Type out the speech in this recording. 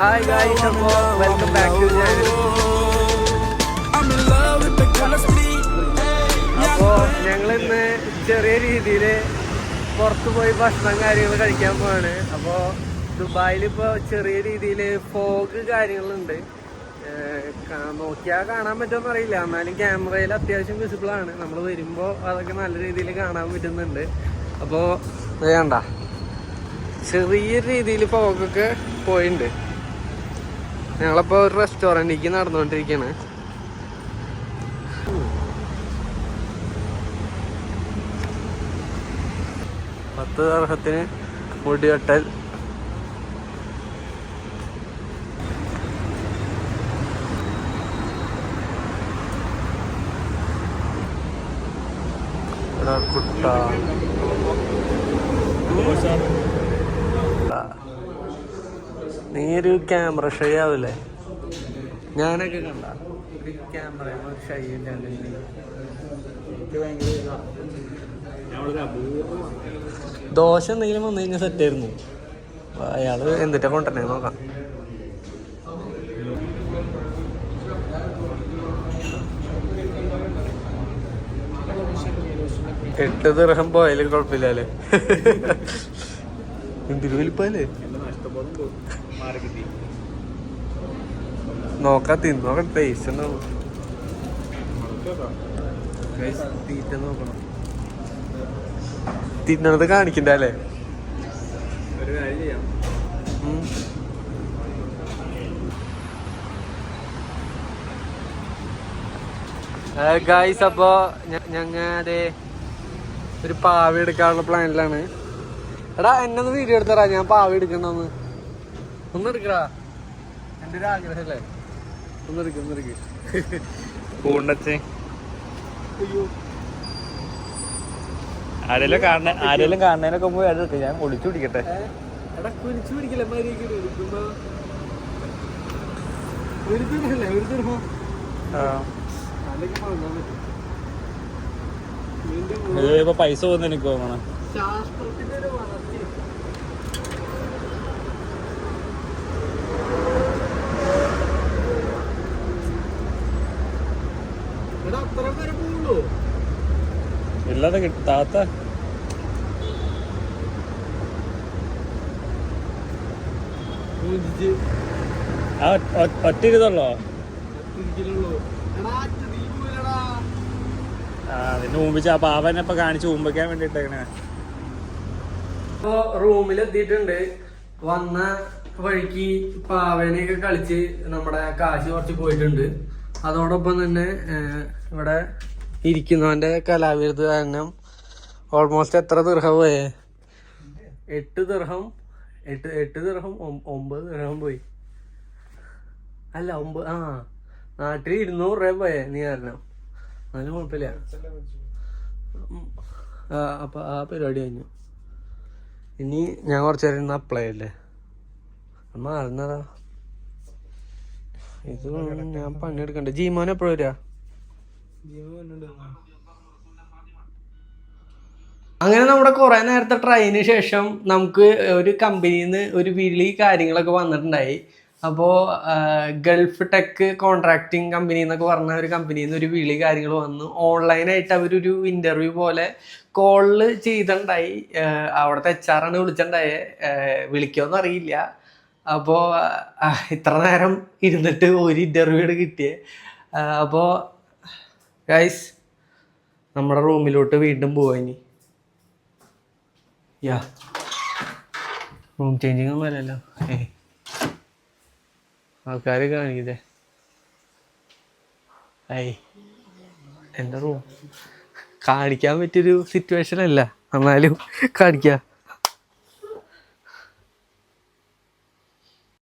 Hi guys അപ്പോൾ welcome back to channel. അപ്പോൾ ഞങ്ങൾ ഇന്ന് ചെറിയ രീതിയിൽ പുറത്ത് പോയി ഭക്ഷണം കാര്യങ്ങൾ കഴിക്കാൻ പോവാണ്. അപ്പോൾ ദുബായിൽ ഇപ്പോൾ ചെറിയ രീതിയിൽ ഫോഗ് കാര്യങ്ങളുണ്ട്. നോക്കിയാൽ കാണാൻ പറ്റുമെന്ന് അറിയില്ല. എന്നാലും ക്യാമറയിൽ അത്യാവശ്യം വിസിബിൾ ആണ്. നമ്മൾ വരുമ്പോ അതൊക്കെ നല്ല രീതിയിൽ കാണാൻ പറ്റുന്നുണ്ട്. അപ്പോൾ വേണ്ട ചെറിയ രീതിയിൽ ഫോഗൊക്കെ പോയിട്ടുണ്ട് ഞങ്ങളിപ്പോൾ ഒരു റെസ്റ്റോറന്റിലേക്ക് നടന്നുകൊണ്ടിരിക്കുകയാണ് പത്ത് അർഹത്തിന് മുടിവെട്ടൽ. എടാ കുട്ട. നീ ഒരു ക്യാമറ ഷൈ ആവില്ലേ ഞാനൊക്കെ കണ്ട. ഒരു ക്യാമറ ഷൈ ദോശ എന്തെങ്കിലും വന്നു കഴിഞ്ഞാൽ സെറ്റ് ആയിരുന്നു. അയാൾ എന്തിട്ടാ കൊണ്ടുവരണേ നോക്കാം. എട്ട് ദിർഹം പോയാലും കുഴപ്പമില്ലല്ലേ വലിപ്പല്ലേ നോക്കാം തിന്നു നോക്കാം. ടേസ്റ്റ് തീറ്റ നോക്കണം. തിന്നണത് കാണിക്കണ്ട അല്ലേ? ഒരു കാര്യം ചെയ്യാം ഗായ്സ് അപ്പോ ഞങ്ങ അതെ ഒരു പാവ എടുക്കാനുള്ള പ്ലാനിലാണ് എടാ എന്നെ ഒന്ന് വീഡിയോ എടുത്തറാ ഞാൻ പാവ എടുക്കണമെന്ന് ഒന്ന്. എടുക്കടാ. എന്റെ ഒരു ഒന്ന് എടുക്ക ഒന്ന് എടുക്ക. പൂണ്ടച്ചേ. അയ്യോ. ആരെല്ലാം കാണുന്ന ആരെല്ലാം കാണുന്നതിനൊക്കെ പോയി എടുക്ക എടുക്കാം ഞാൻ ഒളിച്ചു പിടിക്കട്ടെ. എടാ പിടിക്കില്ല ഇപ്പൊ പൈസ പോകുന്ന എനിക്ക് തോന്നണം ശാസ്ത്രത്തിന്റെ ഒരു ഇല്ലാതെ കിട്ടും താത്ത. പറ്റിരുതല്ലോ ആ ഒറ്റ പോയില്ലടാ ആ അതിന് മുമ്പിച്ച് ആ പാവനെ ഇപ്പൊ കാണിച്ച് മുമ്പിക്കാൻ വേണ്ടിട്ടേക്കണേ ഇപ്പൊ റൂമിലെത്തിയിട്ടുണ്ട്. വന്ന വഴിക്ക് പാവേനെയൊക്കെ കളിച്ച് നമ്മുടെ കാശ് കുറച്ച് പോയിട്ടുണ്ട്. അതോടൊപ്പം തന്നെ ഇവിടെ ഇരിക്കുന്നവന്റെ കലാവിരുത് കാരണം ഓൾമോസ്റ്റ് എത്ര ദീർഘം പോയേ? എട്ട് ദീർഘം എട്ട് എട്ട് ദീർഘം ഒമ്പത് ദീർഘം പോയി. അല്ല ഒമ്പത് ആ നാട്ടിൽ ഇരുന്നൂറ് രൂപ പോയേ നീ കാരണം അതിന് കുഴപ്പമില്ല. അപ്പൊ ആ പരിപാടി കഴിഞ്ഞു. ഇനി ഞാൻ കുറച്ച് നേരം ഇന്ന് അപ്ലൈ അല്ലേ മാറുന്നതാ. ഇത് ഞാൻ പണിയെടുക്കണ്ടേ? ജീമോൻ എപ്പോഴും വരാ അങ്ങനെ നമ്മുടെ കുറേ നേരത്തെ ട്രെയിന് ശേഷം നമുക്ക് ഒരു കമ്പനിയിൽ നിന്ന് ഒരു വിളി കാര്യങ്ങളൊക്കെ വന്നിട്ടുണ്ടായി. അപ്പോൾ ഗൾഫ് ടെക് കോൺട്രാക്ടിങ് കമ്പനി എന്നൊക്കെ പറഞ്ഞ ഒരു കമ്പനിയിൽ നിന്ന് ഒരു വിളി കാര്യങ്ങൾ വന്നു. ഓൺലൈനായിട്ട് അവരൊരു ഇന്റർവ്യൂ പോലെ കോളിൽ ചെയ്തിട്ടുണ്ടായി. അവിടുത്തെ എച്ച് ആർ ആണ് വിളിച്ചിട്ടുണ്ടായേ. വിളിക്കുമെന്ന് അറിയില്ല. അപ്പോൾ ഇത്ര നേരം ഇരുന്നിട്ട് ഒരു ഇന്റർവ്യൂ കിട്ടിയേ. അപ്പോൾ ഗൈസ് നമ്മുടെ റൂമിലോട്ട് വീണ്ടും പോവാ ഇനി. യാ. റൂം ചേഞ്ചിങ് ഒന്നും ഏ ആൾക്കാർ കാണിക്കതേ ഐ. എന്റെ റൂം? കാണിക്കാൻ പറ്റിയൊരു സിറ്റുവേഷൻ അല്ല. എന്നാലും കാണിക്കാം.